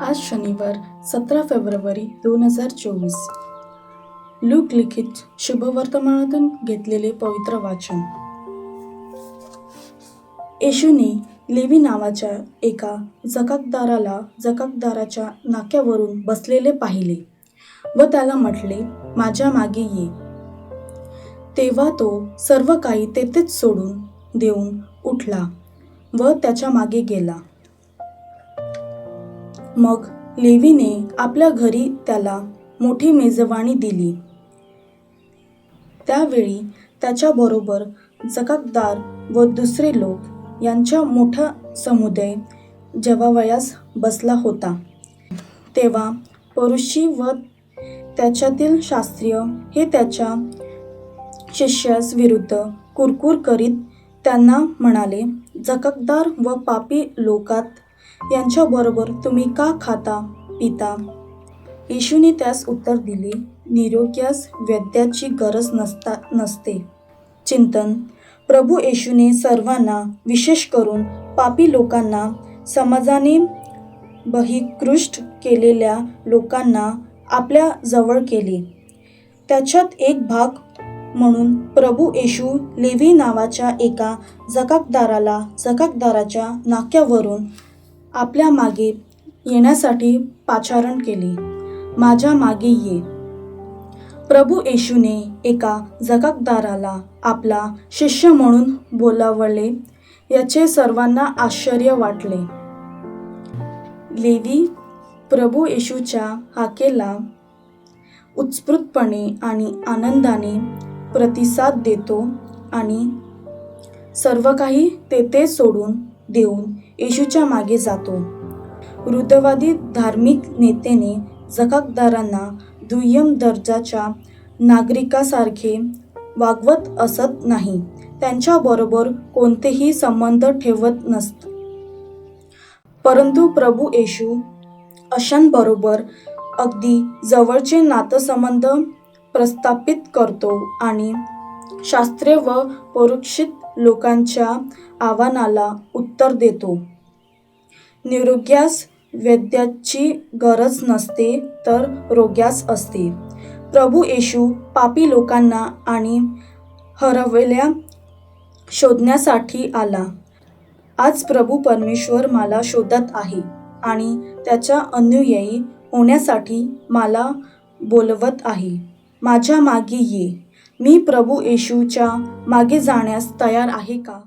आज शनिवार सतरा फेब्रुवारी दोन हजार चोवीस. लूक लिखित शुभवर्तमानातून घेतलेले पवित्र वाचन. येशूने लेवी नावाच्या एका जकाकदाराला जकाकदाराच्या नाक्यावरून बसलेले पाहिले व त्याला म्हटले माझ्या मागे ये. तेव्हा तो सर्व काही तेथेच सोडून देऊन उठला व त्याच्यामागे गेला. मग लेवीने आपल्या घरी त्याला मोठी मेजवानी दिली. त्यावेळी त्याच्याबरोबर जकाकदार व दुसरे लोक यांच्या मोठा समुदाय जेवावयास बसला होता. तेव्हा परुषी व त्याच्यातील शास्त्रीय हे त्याच्या शिष्यास विरुद्ध कुरकुर करीत त्यांना म्हणाले जकाकदार व पापी लोकात यांच्याबरोबर तुम्ही का खाता पिता? येशूने त्यास उत्तर दिले निरोग्यास वैद्याची गरज नसता नसते. चिंतन. प्रभू येशूने सर्वांना विशेष करून पापी लोकांना समाजाने बहिकृष्ट केलेल्या लोकांना आपल्या जवळ केले. त्याच्यात एक भाग म्हणून प्रभू येशू लेवी नावाच्या एका जकाकदाराला जकाकदाराच्या नाक्यावरून आपल्या मागे येण्यासाठी पाचारण केले. माझ्या मागे ये. प्रभू येशूने एका जगाकदाराला आपला शिष्य म्हणून बोलावले याचे सर्वांना आश्चर्य वाटले. लेवी प्रभू येशूच्या हाकेला उत्स्फूर्तपणे आणि आनंदाने प्रतिसाद देतो आणि सर्व काही तेथे सोडून देऊन येशूच्या मागे जातो. वृद्धवादी धार्मिक नेत्याने जकाकदारांना दुय्यम दर्जाच्या नागरिकासारखे वागवत असत नाही. त्यांच्याबरोबर कोणतेही संबंध ठेवत नसत. परंतु प्रभू येशू अशांबरोबर अगदी जवळचे नातसंबंध प्रस्थापित करतो आणि शास्त्रीय व परोक्षित लोकांच्या आव्हानाला उत्तर देतो. निरोग्यास वैद्याची गरज नसते तर रोग्यास असते. प्रभू येशू पापी लोकांना आणि हरवल्या शोधण्यासाठी आला. आज प्रभू परमेश्वर मला शोधत आहे आणि त्याच्या अनुयायी होण्यासाठी मला बोलवत आहे. माझ्या मागे ये. मी प्रभू येशूच्या मागे जाण्यास तयार आहे का?